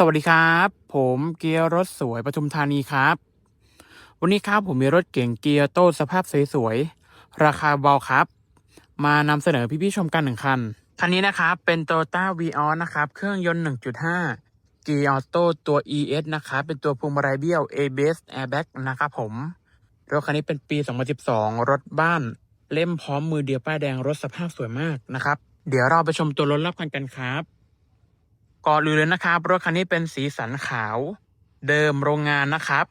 สวัสดีครับ ผมเกียร์รถสวยปทุมธานีครับ วันนี้ครับผมมีรถเก่งเกียร์โต้สภาพสวยๆ ราคาเบาครับ มานำเสนอพี่ๆชมกันหนึ่งคัน คันนี้นะครับ เป็น Toyota v ีออนะครับ เครื่องยนต์ 1.5เกียร์ออโต้ตัว ES นะครับ เป็นตัวพวงมาลัยเบี้ยว ABS Airbag นะครับผม รถคันนี้เป็นปี 2012 รถบ้าน เล่มพร้อมมือเดียวป้ายแดงรถสภาพสวยมากนะครับ เดี๋ยวเราไปชมตัวรถรับกันกันครับ ก่อนอื่นเลยนะครับรถคันนี้เป็นสีสันขาว เดิมโรงงานนะครับ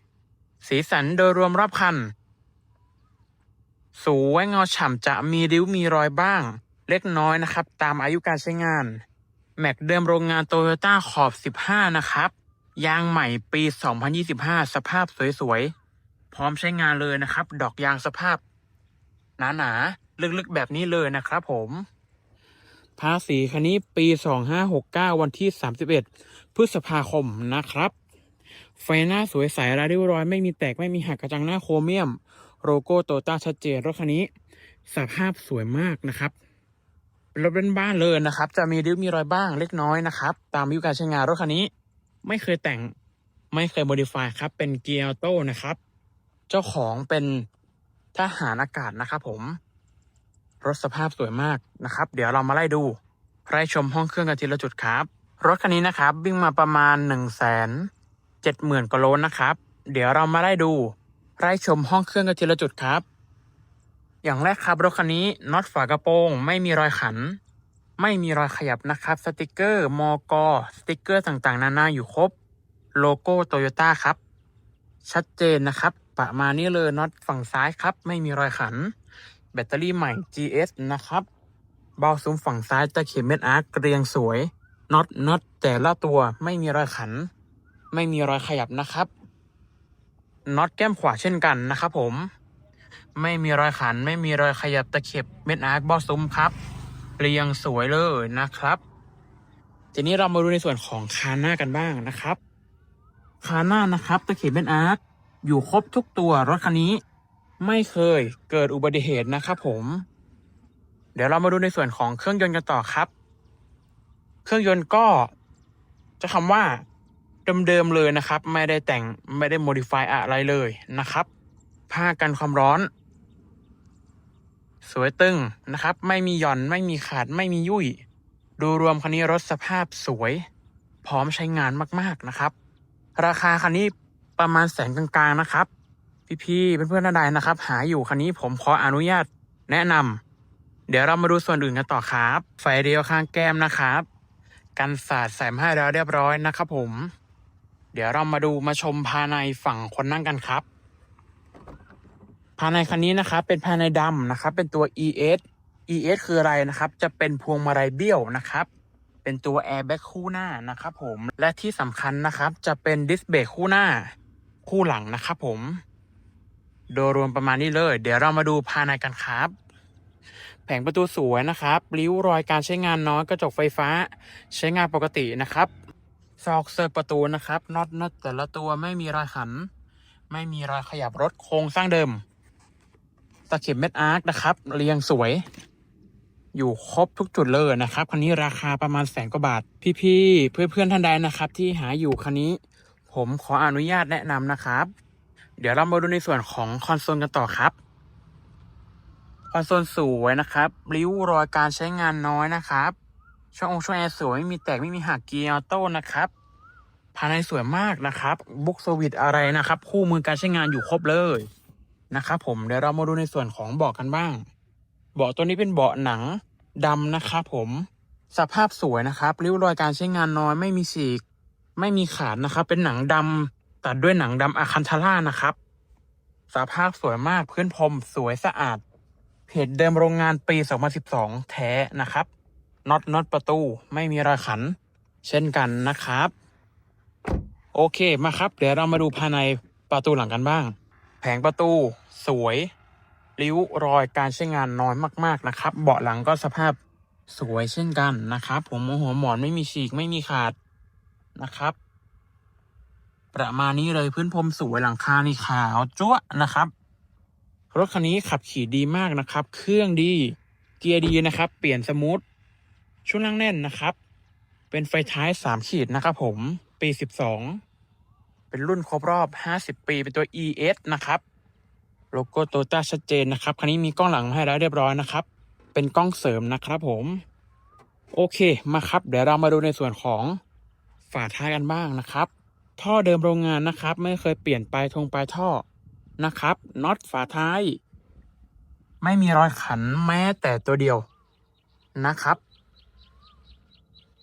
สีสันโดยรวมรอบคันสวยเงาฉ่ำจะมีริ้วมีรอยบ้าง เล็กน้อยนะครับ ตามอายุการใช้งาน แม็กเดิมโรงงานโตโยต้าขอบ 15 นะครับ ยางใหม่ปี 2025 สภาพสวยๆ พร้อมใช้งานเลยนะครับ ดอกยางสภาพ หนาๆลึกๆแบบนี้เลยนะครับผม ภาษีคันนี้ปี 2569 วันที่ 31 พฤษภาคมนะครับ ไฟหน้าสวยใสราเรียบร้อย ไม่มีแตกไม่มีหักกระจังหน้าโครเมียม โลโก้โตต้าชัดเจนรถคันนี้ สภาพสวยมากนะครับรถเป็นบ้านเลยนะครับ จะมีริ้วมีรอยบ้างเล็กน้อยนะครับ ตามอายุการใช้งานรถคันนี้ ไม่เคยแต่งไม่เคยโมดิฟายครับ เป็นเกียร์ออโต้นะครับ เจ้าของเป็นทหารอากาศนะครับผม รถสภาพสวยมากนะครับ เดี๋ยวเรามาไล่ดูไล่ชมห้องเครื่องกันทีละจุดครับ รถคันนี้นะครับวิ่งมาประมาณ1นึ่งแสนเจ็ดหมื่นกิโลนะครับ เดี๋ยวเรามาไล่ดูไล่ชมห้องเครื่องกันทีละจุดครับ อย่างแรกครับรถคันนี้น็อตฝากระโปรง ไม่มีรอยขัน ไม่มีรอยขยับนะครับ สติกเกอร์มอกสติกเกอร์ต่างๆ นานาอยู่ครบ โลโก้โตโยต้าครับ ชัดเจนนะครับ ประมาณนี้เลยน็อตฝั่งซ้ายครับ ไม่มีรอยขัน แบตเตอรี่ใหม่ GS นะครับ เบาซุ้มฝั่งซ้ายตะเข็บเม็ดอาร์คเรียงสวยน็อตน็อตแต่ละตัวไม่มีรอยขัน ไม่มีรอยขยับนะครับน็อตแก้มขวาเช่นกันนะครับผม ไม่มีรอยขันไม่มีรอยขยับตะเข็บเม็ดอาร์คเบาซุ้มครับ เรียงสวยเลยนะครับ ทีนี้เรามาดูในส่วนของคานหน้ากันบ้างนะครับ คานหน้านะครับ ตะเข็บเม็ดอาร์คอยู่ครบทุกตัวรถคันนี้ ไม่เคยเกิดอุบัติเหตุนะครับผม เดี๋ยวเรามาดูในส่วนของเครื่องยนต์กันต่อครับ เครื่องยนต์ก็จะคำว่าเดิมๆเลยนะครับ ไม่ได้แต่งไม่ได้โมดิฟายอะไรเลยนะครับ ผ้ากันความร้อน สวยตึงนะครับ ไม่มีหย่อนไม่มีขาดไม่มียุ่ย ดูรวมคันนี้รถสภาพสวย พร้อมใช้งานมากๆนะครับ ราคาคันนี้ประมาณแสนกลางๆนะครับ พี่ๆเพื่อนๆท่านใดนะครับ หาอยู่คันนี้ผมขออนุญาตแนะนำเดี๋ยวเรามาดูส่วนอื่นกันต่อครับ ไฟเดียวข้างแก้มนะครับ กันสาดใส่มาให้แล้วเรียบร้อยนะครับผม เดี๋ยวเรามาดูมาชมภายในฝั่งคนนั่งกันครับภายในคันนี้นะครับ เป็นภายในดำนะครับ เป็นตัว ES ES คืออะไรนะครับ จะเป็นพวงมาลัยเบี้ยวนะครับ เป็นตัวแอร์แบ็กคู่หน้านะครับผม และที่สำคัญนะครับ จะเป็นดิสเบรกคู่หน้าคู่หลังนะครับผม โดยรวมประมาณนี้เลย เดี๋ยวเรามาดูภายในกันครับ แผงประตูสวยนะครับริ้วรอยการใช้งานน้อยกระจกไฟฟ้า ใช้งานปกตินะครับซอกเซิร์ฟประตูนะครับน็อตน็อตแต่ละตัวไม่มีรอยขัน ไม่มีรอยขยับรถโครงสร้างเดิม ตะเข็บเม็ดอาร์คนะครับ เรียงสวย อยู่ครบทุกจุดเลยนะครับ คันนี้ราคาประมาณแสนกว่าบาท พี่ๆเพื่อนๆท่านใดนะครับ ที่หาอยู่คันนี้ ผมขออนุญาตแนะนำนะครับ เดี๋ยวเรามาดูในส่วนของคอนโซลกันต่อครับ คอนโซลสวยนะครับริ้วรอยการใช้งานน้อยนะครับ ช่ององช่องแอร์สวยไม่มีแตกไม่มีหักเกียร์ออโต้นะครับภายในสวยมากนะครับบุ๊กสวิตอะไรนะครับ คู่มือการใช้งานอยู่ครบเลยนะครับผมเดี๋ยวเรามาดูในส่วนของเบาะกันบ้าง เบาะตัวนี้เป็นเบาะหนังดำนะครับผมสภาพสวยนะครับริ้วรอยการใช้งานน้อยไม่มีฉีก ไม่มีขาดนะครับ เป็นหนังดำ ตัดด้วยหนังดำอาคันทาร่านะครับสภาพสวยมากพื้นพรมสวยสะอาด เพจเดิมโรงงานปี 2012 แท้นะครับน็อตน็อตประตูไม่มีรอยขัน เช่นกันนะครับ โอเคมาครับ เดี๋ยวเรามาดูภายในประตูหลังกันบ้าง แผงประตูสวย ริ้วรอยการใช้งานน้อยมากๆนะครับ เบาะหลังก็สภาพสวยเช่นกันนะครับ ผมหัวหมอนไม่มีฉีกไม่มีขาดนะครับ ประมาณนี้เลยพื้นพรมสวยหลังคานี่ขาวจั๊วนะครับ รถคันนี้ขับขี่ดีมากนะครับ เครื่องดีเกียร์ดีนะครับ เปลี่ยนสมูทช่วงล่างแน่นนะครับ เป็นไฟท้ายสามขีดนะครับ ผมปีสิบสองเป็นรุ่นครบรอบห้าสิบปีเป็นตัว ES นะครับโลโก้โตต้าชัดเจนนะครับคันนี้มีกล้องหลังมาให้แล้วเรียบร้อยนะครับ เป็นกล้องเสริมนะครับผม โอเคมาครับ เดี๋ยวเรามาดูในส่วนของฝาท้ายกันบ้างนะครับ ท่อเดิมโรงงานนะครับ ไม่เคยเปลี่ยนปลายทงปลายท่อนะครับน็อตฝาท้าย ไม่มีรอยขันแม้แต่ตัวเดียวนะครับ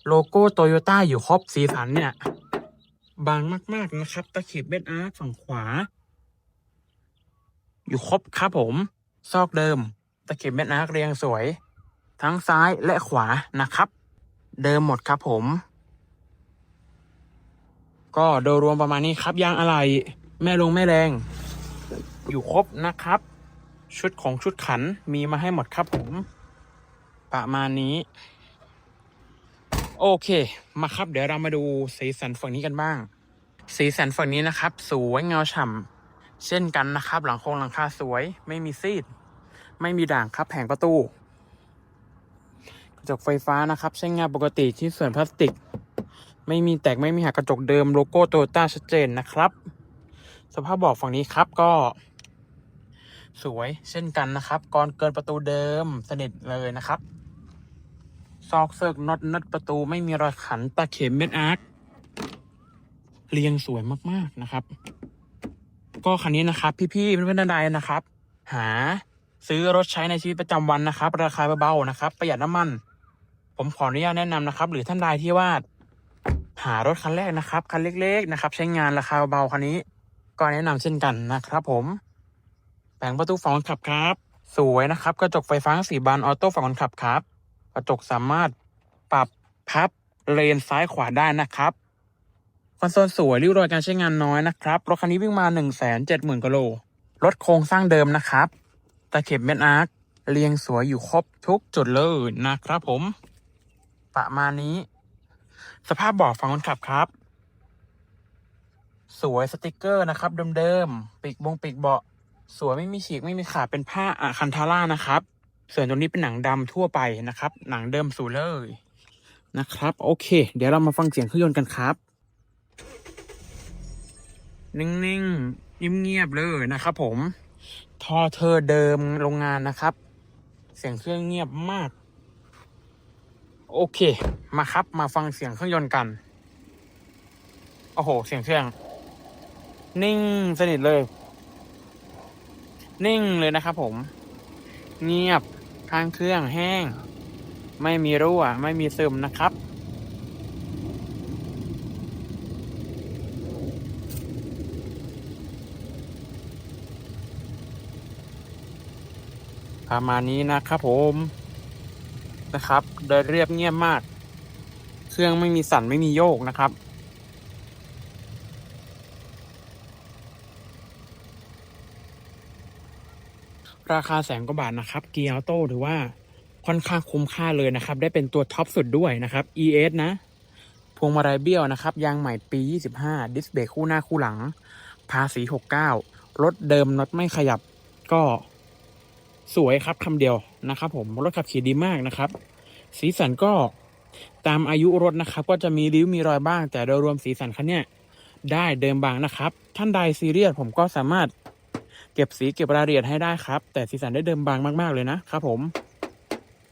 โลโก้โตโยต้าอยู่ครบสีสันเนี่ย บางมากๆนะครับ ตะเข็บเบ็ดอาร์ฝั่งขวา อยู่ครบครับผม ซอกเดิม ตะเข็บเบ็ดอาร์เรียงสวย ทั้งซ้ายและขวานะครับ เดิมหมดครับผม ก็โดยรวมประมาณนี้ครับยางอะไรแม่ลงแม่แรง อยู่ครบนะครับ ชุดของชุดขันมีมาให้หมดครับผม ประมาณนี้ โอเค มาครับ เดี๋ยวเรามาดูสีสันฝั่งนี้กันบ้าง สีสันฝั่งนี้นะครับ สวยเงาฉ่ำเช่นกันนะครับ หลังโครงหลังคาสวย ไม่มีซีด ไม่มีด่างครับแผงประตูกระจกไฟฟ้านะครับ ใช้งานปกติที่ส่วนพลาสติก ไม่มีแตกไม่มีหักกระจกเดิมโลโก้โตโยต้าชัดเจนนะครับ สภาพบอกฝั่งนี้ครับก็ สวยเช่นกันนะครับก่อนเกินประตูเดิมสนิทเลยนะครับ ซอกเซิกน็อตน็อตประตูไม่มีรอยขันตะเข็มเม็ดอาร์คเรียงสวยมากๆนะครับ ก็คันนี้นะครับ พี่ๆเพื่อนๆใดนะครับ หาซื้อรถใช้ในชีวิตประจำวันนะครับ ราคาเบาๆนะครับ ประหยัดน้ำมัน ผมขออนุญาตแนะนำนะครับ หรือท่านใดที่ว่า หารถคันแรกนะครับ คันเล็ก ๆ นะครับ ใช้งานราคาเบาคันนี้ ก็แนะนำเช่นกันนะครับ ผมแผงประตูฝั่งคนขับครับ สวยนะครับ กระจกไฟฟ้าสีบานออโต้ฝั่งคนขับครับ กระจกสามารถปรับพับเลนซ้ายขวาได้นะครับคอนโซลสวยริ้วรอยการใช้งานน้อยนะครับรถคันนี้วิ่งมา1นึ่งแสนเจ็ดหมื่นกิโลรถโครงสร้างเดิมนะครับตะเข็บเม็ดอาร์คเรียงสวยอยู่ครบทุกจุดเลยนะครับผม ประมาณนี้ สภาพเบาะฝั่งคนขับครับ สวยสติกเกอร์นะครับ เดิมๆปีกบงปีกเบาะสวยไม่มีฉีกไม่มีขาดเป็นผ้าอะคันทาร่านะครับ ส่วนตรงนี้เป็นหนังดำทั่วไปนะครับ หนังเดิมสูเลยนะครับ โอเค เดี๋ยวเรามาฟังเสียงเครื่องยนต์กันครับ นิ่งๆเงียบๆเลยนะครับ ผม ทอเธอเดิมโรงงานนะครับ เสียงเครื่องเงียบมาก โอเค มาครับมาฟังเสียงเครื่องยนต์กัน โอ้โห เสียงเครื่อง นิ่งสนิทเลย นิ่งเลยนะครับผม เงียบข้างเครื่องแห้ง ไม่มีรั่ว ไม่มีซึมนะครับ ประมาณนี้นะครับผม นะครับเดินเรียบเงียบมาก เครื่องไม่มีสั่นไม่มีโยกนะครับ ราคาแสนกว่าบาทนะครับ เกียร์ออโต้ถือว่าค่อนข้างคุ้มค่าเลยนะครับ ได้เป็นตัวท็อปสุดด้วยนะครับ ES นะ พวงมาลัยเบี้ยวนะครับ ยางใหม่ปี 25 ดิสเบรกคู่หน้าคู่หลัง ภาษี 69 รถเดิมน็อตไม่ขยับก็สวยครับคำเดียว นะครับ ผมรถขับขี่ดีมากนะครับ สีสันก็ตามอายุรถนะครับ ก็จะมีริ้วมีรอยบ้าง แต่โดยรวมสีสันคันเนี้ยได้เดิมบางนะครับ ท่านใดซีเรียสผมก็สามารถเก็บสีเก็บรายละเอียดให้ได้ครับ แต่สีสันได้เดิมบางมาก ๆ เลยนะครับผม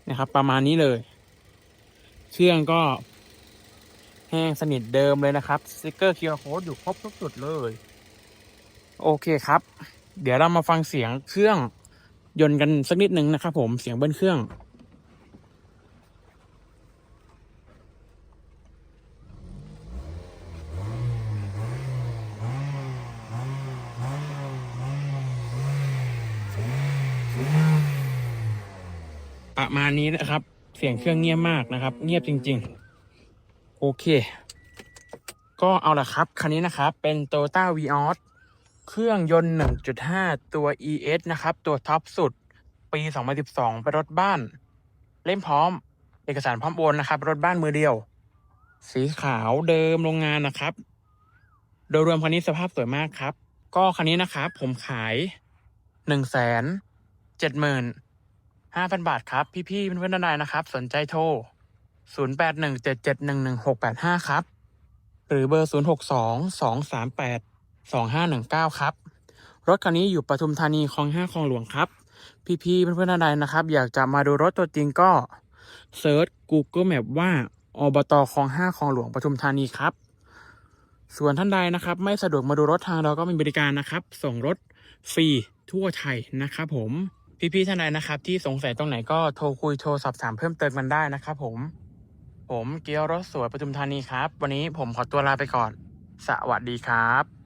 นะครับ ประมาณนี้เลย เครื่องก็แห้งสนิทเดิมเลยนะครับสติกเกอร์เคียร์โค้ดอยู่ครบทุกจุดเลย โอเคครับ เดี๋ยวเรามาฟังเสียงเครื่อง ยนต์กันสักนิดหนึ่งนะครับผมเสียงเบิ้ลเครื่อง ประมาณนี้นะครับ เสียงเครื่องเงียบมากนะครับ เงียบจริง ๆ โอเค ก็เอาละครับ คันนี้นะครับ เป็น Toyota v ีออส เครื่องยนต์ 1.5 ตัว ES นะครับ ตัวท็อปสุด ปี 2012เป็นรถบ้าน เล่มพร้อม เอกสารพร้อมโอนนะครับ รถบ้านมือเดียว สีขาวเดิมโรงงานนะครับ โดยรวมคันนี้สภาพสวยมากครับ ก็คันนี้นะครับ ผมขายหนึ่งแสนเจ็ดหมื่นห้าพันบาทครับ พี่ๆเพื่อนๆท่านใดนะครับ สนใจโทรศูนย์แปดหนึ่งเจ็ดเจ็ดหนึ่งหนึ่งหกแปดห้าครับ หรือเบอร์ 062238 2 2 3 8 2 5 1 9 ครับ รถคันนี้อยู่ปทุมธานีคลองห้าคลองหลวงครับ พี่ๆเพื่อนๆท่านใดนะครับ อยากจะมาดูรถตัวจริงก็เซิร์ช Google Map ว่าอบตคลองห้าคลองหลวงปทุมธานีครับ ส่วนท่านใดนะครับ ไม่สะดวกมาดูรถทางเราก็มีบริการนะครับ ส่งรถฟรีทั่วไทยนะครับผมพี่ๆท่านใดนะครับ ที่สงสัยตรงไหนก็โทรคุยโทรสอบถามเพิ่มเติมกันได้นะครับผม ผมเกียวรถสวยปทุมธานีครับ วันนี้ผมขอตัวลาไปก่อน สวัสดีครับ